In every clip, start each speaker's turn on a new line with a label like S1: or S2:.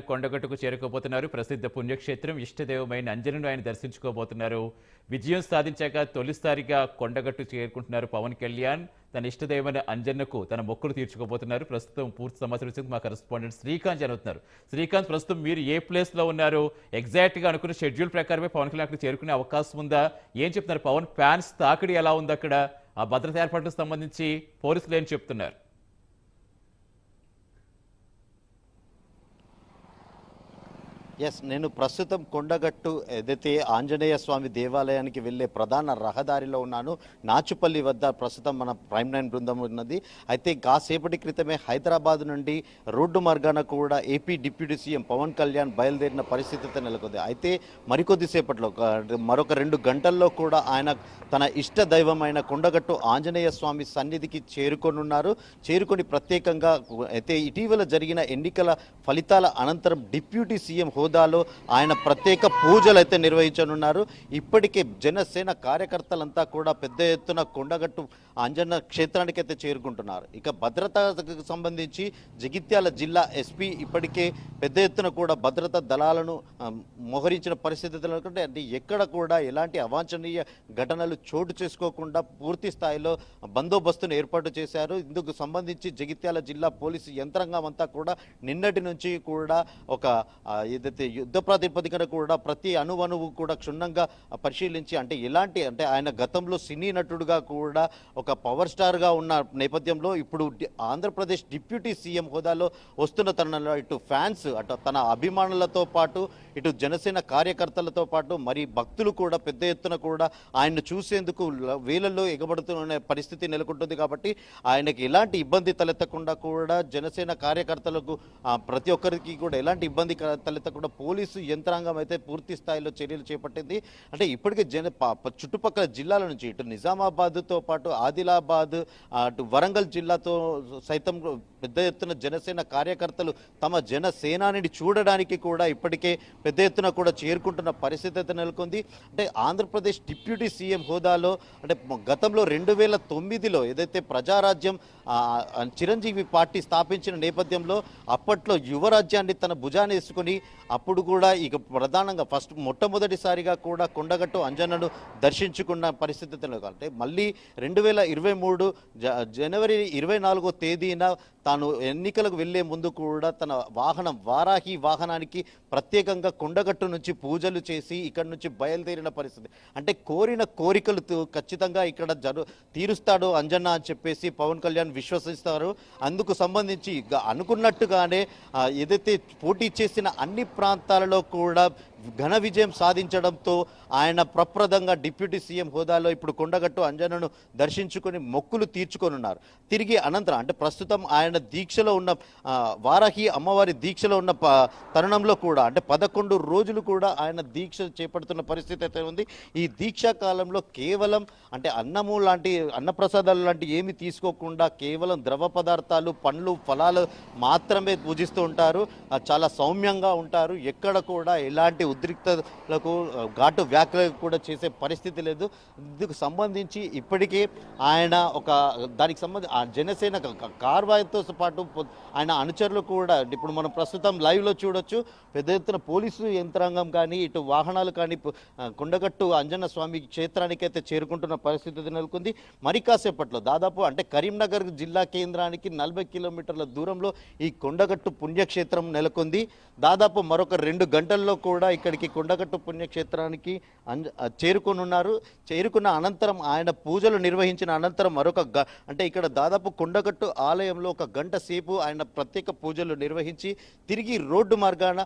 S1: కొండగట్టుకు చేరుకోబోతున్నారు. ప్రసిద్ధ పుణ్యక్షేత్రం ఇష్టదేవమైన అంజనను ఆయన దర్శించుకోబోతున్నారు. విజయం సాధించాక తొలిసారిగా కొండగట్టు చేరుకుంటున్నారు పవన్ కళ్యాణ్. తన ఇష్టదేవమైన అంజన్నకు తన మొక్కులు తీర్చుకోబోతున్నారు. ప్రస్తుతం పూర్తి సమాచారం వచ్చింది మా కరెస్పాండెంట్ శ్రీకాంత్ జరుగుతున్నారు శ్రీకాంత్ ప్రస్తుతం మీరు ఏ ప్లేస్లో ఉన్నారు? ఎగ్జాక్ట్గా అనుకున్న షెడ్యూల్ ప్రకారమే పవన్ కళ్యాణ్ అక్కడ చేరుకునే అవకాశం ఉందా? ఏం చెప్తున్నారు? పవన్ ఫ్యాన్స్ తాకిడి ఎలా ఉంది అక్కడ? ఆ భద్రత ఏర్పాట్లకు సంబంధించి పోలీసులు ఏం చెప్తున్నారు?
S2: ఎస్ నేను ప్రస్తుతం కొండగట్టు ఏదైతే ఆంజనేయ స్వామి దేవాలయానికి వెళ్ళే ప్రధాన రహదారిలో ఉన్నాను. నాచుపల్లి వద్ద ప్రస్తుతం మన ప్రైమ్ నైన్ బృందం ఉన్నది. అయితే కాసేపటి క్రితమే హైదరాబాద్ నుండి రోడ్డు మార్గాన కూడా AP deputy CM Pawan Kalyan బయలుదేరిన పరిస్థితి నెలకొంది. అయితే మరికొద్దిసేపట్లో ఒక- మరొక రెండు గంటల్లో కూడా ఆయన తన ఇష్ట దైవమైన కొండగట్టు ఆంజనేయ స్వామి సన్నిధికి చేరుకొనున్నారు. చేరుకొని ప్రత్యేకంగా అయితే ఇటీవల జరిగిన ఎన్నికల ఫలితాల అనంతరం డిప్యూటీ సీఎం హోదాలో ఆయన ప్రత్యేక పూజలు అయితే నిర్వహించనున్నారు. ఇప్పటికే జనసేన కార్యకర్తలంతా కూడా పెద్ద ఎత్తున కొండగట్టు అంజన్న క్షేత్రానికి అయితే చేరుకుంటున్నారు. ఇక భద్రతకు సంబంధించి జగిత్యాల జిల్లా ఎస్పీ ఇప్పటికే పెద్ద ఎత్తున కూడా భద్రతా దళాలను మోహరించిన పరిస్థితులు అంటే ఎక్కడ కూడా ఎలాంటి అవాంఛనీయ ఘటనలు చోటు చేసుకోకుండా పూర్తి స్థాయిలో బందోబస్తును ఏర్పాటు చేశారు. ఇందుకు సంబంధించి జగిత్యాల జిల్లా పోలీసు యంత్రాంగం అంతా కూడా నిన్నటి నుంచి కూడా ఒక ఆ, ఏదైతే యుద్ధ ప్రాతిపదికన కూడా ప్రతి అణువణువు కూడా క్షుణ్ణంగా పరిశీలించి అంటే ఎలాంటి అంటే ఆయన గతంలో సినీ నటుడుగా కూడా ఒక పవర్ స్టార్గా ఉన్న నేపథ్యంలో ఇప్పుడు ఆంధ్రప్రదేశ్ డిప్యూటీ సీఎం హోదాలో వస్తున్న తరుణంలో ఇటు ఫ్యాన్స్ అటు తన అభిమానులతో పాటు ఇటు జనసేన కార్యకర్తలతో పాటు మరి భక్తులు కూడా పెద్ద ఎత్తున కూడా ఆయన్ను చూసేందుకు వేలల్లో ఎగబడుతున్న పరిస్థితి నెలకొంటుంది కాబట్టి ఆయనకి ఎలాంటి ఇబ్బంది తలెత్తకుండా కూడా జనసేన కార్యకర్తలకు ప్రతి ఒక్కరికి కూడా ఎలాంటి ఇబ్బంది తలెత్తకుండా కూడా పోలీసు యంత్రాంగం అయితే పూర్తి స్థాయిలో చర్యలు చేపట్టింది. అంటే ఇప్పటికే జన చుట్టుపక్కల జిల్లాల నుంచి ఇటు నిజామాబాద్తో పాటు ఆదిలాబాద్ అటు వరంగల్ జిల్లాతో సైతం పెద్ద ఎత్తున జనసేన కార్యకర్తలు తమ జనసేనాని చూడడానికి కూడా ఇప్పటికే పెద్ద ఎత్తున కూడా చేరుకుంటున్న పరిస్థితి అయితే నెలకొంది. అంటే ఆంధ్రప్రదేశ్ డిప్యూటీ సీఎం హోదాలో అంటే గతంలో రెండు వేల తొమ్మిదిలో ఏదైతే ప్రజారాజ్యం చిరంజీవి పార్టీ స్థాపించిన నేపథ్యంలో అప్పట్లో యువరాజ్యాన్ని తన భుజాన్ని వేసుకుని అప్పుడు కూడా ఇక ప్రధానంగా ఫస్ట్ మొట్టమొదటిసారిగా కూడా కొండగట్టు అంజనను దర్శించుకున్న పరిస్థితి అంటే మళ్ళీ రెండు వేల ఇరవై మూడు జ- జనవరి ఇరవై నాలుగో తేదీన తాను ఎన్నికలకు వెళ్ళే ముందు కూడా తన వాహనం వారాహి వాహనానికి ప్రత్యేకంగా కొండగట్టు నుంచి పూజలు చేసి ఇక్కడ నుంచి బయలుదేరిన పరిస్థితి. అంటే కోరిన కోరికలు ఖచ్చితంగా ఇక్కడ జరు తీరుస్తాడు అంజన్న అని చెప్పేసి పవన్ కళ్యాణ్ విశ్వసిస్తారు. అందుకు సంబంధించి అనుకున్నట్టుగానే ఏదైతే పోటీ చేసిన అన్ని ప్రాంతాలలో కూడా ఘన విజయం సాధించడంతో ఆయన ప్రప్రదంగా డిప్యూటీ సీఎం హోదాలో ఇప్పుడు కొండగట్టు అంజనను దర్శించుకొని మొక్కులు తీర్చుకొనున్నారు. తిరిగి అనంతరం అంటే ప్రస్తుతం ఆయన దీక్షలో ఉన్న వారహి వారాహి అమ్మవారి దీక్షలో ఉన్న ప- తరుణంలో కూడా అంటే పదకొండు రోజులు కూడా ఆయన దీక్ష చేపడుతున్న పరిస్థితి అయితే ఉంది. ఈ దీక్షా కాలంలో కేవలం అంటే అన్నము లాంటి అన్నప్రసాదాలు లాంటి ఏమి తీసుకోకుండా కేవలం ద్రవ పదార్థాలు పండ్లు ఫలాలు మాత్రమే పూజిస్తూ ఉంటారు. చాలా సౌమ్యంగా ఉంటారు. ఎక్కడ కూడా ఎలాంటి ఉద్రిక్తలకు ఘాటు వ్యాఖ్యలు కూడా చేసే పరిస్థితి లేదు. ఇందుకు సంబంధించి ఇప్పటికే ఆయన ఒక దానికి సంబంధించి ఆ జనసేన కార్వాయితో పాటు ఆయన అనుచరులు కూడా ఇప్పుడు మనం ప్రస్తుతం లైవ్లో చూడొచ్చు పెద్ద ఎత్తున పోలీసు యంత్రాంగం కానీ ఇటు వాహనాలు కానీ కొండగట్టు అంజన్న స్వామి క్షేత్రానికి అయితే చేరుకుంటున్న పరిస్థితి నెలకొంది. మరి కాసేపట్లో దాదాపు అంటే కరీంనగర్ జిల్లా కేంద్రానికి నలభై కిలోమీటర్ల దూరంలో ఈ కొండగట్టు పుణ్యక్షేత్రం నెలకొంది. దాదాపు మరొక రెండు గంటల్లో కూడా ఇక్కడికి కొండగట్టు పుణ్యక్షేత్రానికి చేరుకొనున్నారు. చేరుకున్న అనంతరం ఆయన పూజలు నిర్వహించిన అనంతరం మరొక గ అంటే ఇక్కడ దాదాపు కొండగట్టు ఆలయంలో ఒక గంట సేపు ఆయన ప్రత్యేక పూజలు నిర్వహించి తిరిగి రోడ్డు మార్గాన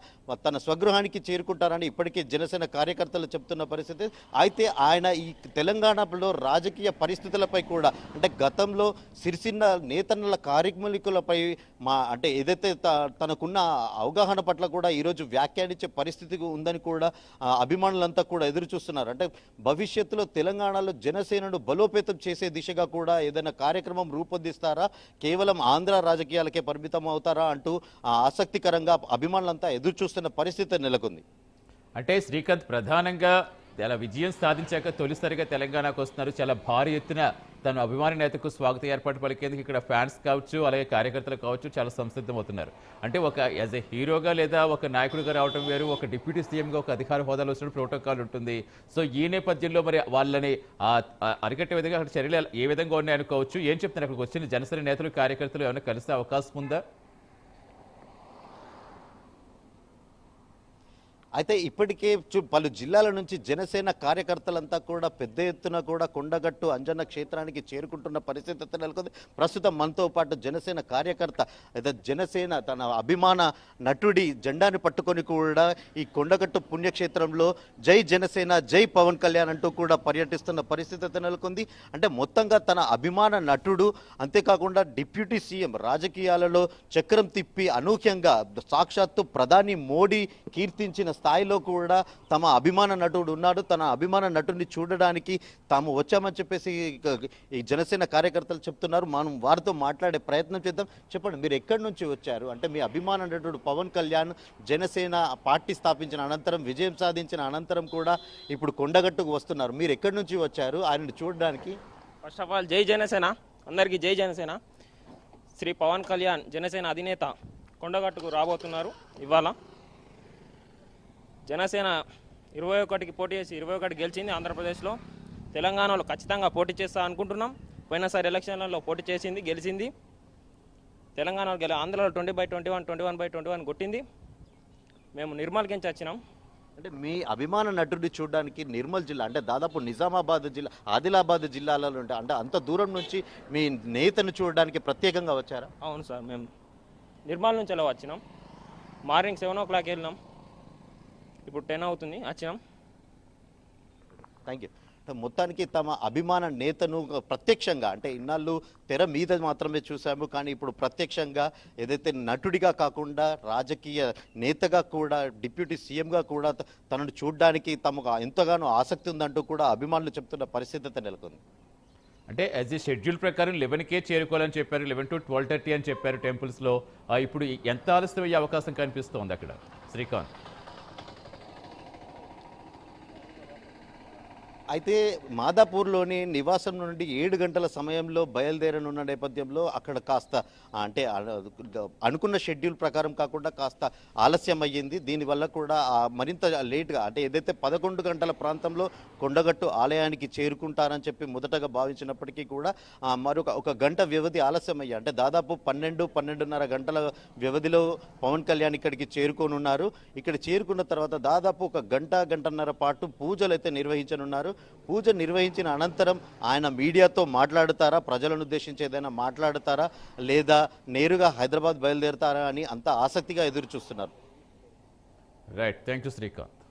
S2: తన స్వగృహానికి చేరుకుంటారని ఇప్పటికే జనసేన కార్యకర్తలు చెప్తున్న పరిస్థితి. అయితే ఆయన ఈ తెలంగాణలో రాజకీయ పరిస్థితులపై కూడా అంటే గతంలో సిరిసిన్న నేతన్నల కార్యక్రమికులపై మా అంటే ఏదైతే త- తనకున్న అవగాహన పట్ల కూడా ఈరోజు వ్యాఖ్యానించే పరిస్థితి ఉందని కూడా అభిమానులంతా కూడా ఎదురు చూస్తున్నారు. అంటే భవిష్యత్తులో తెలంగాణలో జనసేనను బలోపేతం చేసే దిశగా కూడా ఏదైనా కార్యక్రమం రూపొందిస్తారా? కేవలం ఆంధ్ర రాజకీయాలకే పరిమితం అవుతారా అంటూ ఆసక్తికరంగా అభిమానులంతా ఎదురు చూస్తున్న పరిస్థితి నెలకొంది.
S1: అంటే శ్రీకాంత్ ప్రధానంగా చాలా విజయం సాధించాక తొలిసారిగా తెలంగాణకు వస్తున్నారు. చాలా భారీ ఎత్తున తన అభిమాన నేతకు స్వాగత ఏర్పాటు పలికేందుకు ఇక్కడ ఫ్యాన్స్ కావచ్చు అలాగే కార్యకర్తలు కావచ్చు చాలా సంసిద్ధమవుతున్నారు. అంటే ఒక యాజ్ ఎ హీరోగా లేదా ఒక నాయకుడిగా రావడం వేరు ఒక డిప్యూటీ సీఎంగా ఒక అధికార హోదాలో వచ్చిన ప్రోటోకాల్ ఉంటుంది. సో ఈ నేపథ్యంలో మరి వాళ్ళని అరికట్టే విధంగా అక్కడ చర్యలు ఏ విధంగా ఉన్నాయనుకోవచ్చు ఏం చెప్తున్నారు అక్కడికి వచ్చిన జనసేన నేతలు కార్యకర్తలు ఏమైనా కలిసే అవకాశం ఉందా?
S2: అయితే ఇప్పటికే పలు జిల్లాల నుంచి జనసేన కార్యకర్తలంతా కూడా పెద్ద ఎత్తున కూడా కొండగట్టు అంజన్న క్షేత్రానికి చేరుకుంటున్న పరిస్థితి నెలకొంది. ప్రస్తుతం మనతో పాటు జనసేన కార్యకర్త అయితే జనసేన తన అభిమాన నటుడి జెండాని పట్టుకొని కూడా ఈ కొండగట్టు పుణ్యక్షేత్రంలో జై జనసేన జై పవన్ కళ్యాణ్ అంటూ కూడా పర్యటిస్తున్న పరిస్థితి నెలకొంది. అంటే మొత్తంగా తన అభిమాన నటుడు అంతేకాకుండా డిప్యూటీ సీఎం రాజకీయాలలో చక్రం తిప్పి అనూహ్యంగా సాక్షాత్తు ప్రధాని మోడీ కీర్తించిన స్థాయిలో కూడా తమ అభిమాన నటుడు ఉన్నాడు. తన అభిమాన నటుడిని చూడడానికి తాము వచ్చామని చెప్పేసి ఈ జనసేన కార్యకర్తలు చెప్తున్నారు. మనం వారితో మాట్లాడే ప్రయత్నం చేద్దాం. చెప్పండి మీరు ఎక్కడి నుంచి వచ్చారు? అంటే మీ అభిమాన నటుడు పవన్ కళ్యాణ్ జనసేన పార్టీ స్థాపించిన అనంతరం విజయం సాధించిన అనంతరం కూడా ఇప్పుడు కొండగట్టుకు వస్తున్నారు. మీరు ఎక్కడి నుంచి వచ్చారు? ఆయనను చూడడానికి.
S3: ఫస్ట్ ఆఫ్ ఆల్ జై జనసేన. అందరికీ జై జనసేన. శ్రీ పవన్ కళ్యాణ్ జనసేన అధినేత కొండగట్టుకు రాబోతున్నారు ఇవాళ. జనసేన ఇరవై ఒకటికి పోటీ చేసి ఇరవై ఒకటి గెలిచింది ఆంధ్రప్రదేశ్లో. తెలంగాణలో ఖచ్చితంగా పోటీ చేస్తా అనుకుంటున్నాం. పోయినసారి ఎలక్షన్లలో పోటీ చేసింది గెలిచింది. తెలంగాణలో గెలి ఆంధ్రలో twenty by twenty one twenty one by twenty one కొట్టింది. మేము నిర్మల్కించి వచ్చినాం.
S2: అంటే మీ అభిమాన నటుడిని చూడడానికి నిర్మల్ జిల్లా అంటే దాదాపు నిజామాబాద్ జిల్లా ఆదిలాబాద్ జిల్లాలలో ఉంటాయి అంటే అంత దూరం నుంచి మీ నేతను చూడడానికి ప్రత్యేకంగా వచ్చారా?
S3: అవును సార్ మేము నిర్మల్ నుంచి అలా వచ్చినాం. మార్నింగ్ సెవెన్ ఓ క్లాక్ వెళ్ళినాం. ఇప్పుడు టెన్ అవుతుంది. వచ్చినాం
S2: థ్యాంక్ యూ మొత్తానికి తమ అభిమాన నేతను ప్రత్యక్షంగా అంటే ఇన్నాళ్ళు తెర మీద మాత్రమే చూసాము కానీ ఇప్పుడు ప్రత్యక్షంగా ఏదైతే నటుడిగా కాకుండా రాజకీయ నేతగా కూడా డిప్యూటీ సీఎంగా కూడా తనను చూడడానికి తమకు ఎంతగానో ఆసక్తి ఉందంటూ కూడా అభిమానులు చెప్తున్న పరిస్థితి అయితే నెలకొంది.
S1: అంటే యాజ్ ఏ షెడ్యూల్ ప్రకారం లెవెన్కే చేరుకోవాలని చెప్పారు. లెవెన్ టు ట్వెల్వ్ థర్టీ అని చెప్పారు టెంపుల్స్లో. ఇప్పుడు ఎంత ఆలస్యం అయ్యే అవకాశం కనిపిస్తోంది అక్కడ? శ్రీకాంత్.
S2: అయితే మాదాపూర్లోని నివాసం నుండి ఏడు గంటల సమయంలో బయలుదేరనున్న నేపథ్యంలో అక్కడ కాస్త అంటే అనుకున్న షెడ్యూల్ ప్రకారం కాకుండా కాస్త ఆలస్యం అయ్యింది. దీనివల్ల కూడా మరింత లేట్గా అంటే ఏదైతే పదకొండు గంటల ప్రాంతంలో కొండగట్టు ఆలయానికి చేరుకుంటారని చెప్పి మొదటగా భావించినప్పటికీ కూడా మరొక ఒక గంట వ్యవధి ఆలస్యం అయ్యి అంటే దాదాపు పన్నెండు పన్నెండున్నర గంటల వ్యవధిలో పవన్ కళ్యాణ్ ఇక్కడికి చేరుకోనున్నారు. ఇక్కడ చేరుకున్న తర్వాత దాదాపు ఒక గంట గంటన్నర పాటు పూజలు అయితే నిర్వహించనున్నారు. పూజ నిర్వహించిన అనంతరం ఆయన మీడియాతో మాట్లాడతారా? ప్రజలను ఉద్దేశించి ఏదైనా మాట్లాడతారా? లేదా నేరుగా హైదరాబాద్ బయలుదేరుతారా అని అంత ఆసక్తిగా ఎదురు చూస్తున్నారు
S1: రైట్ థ్యాంక్ యూ శ్రీకాంత్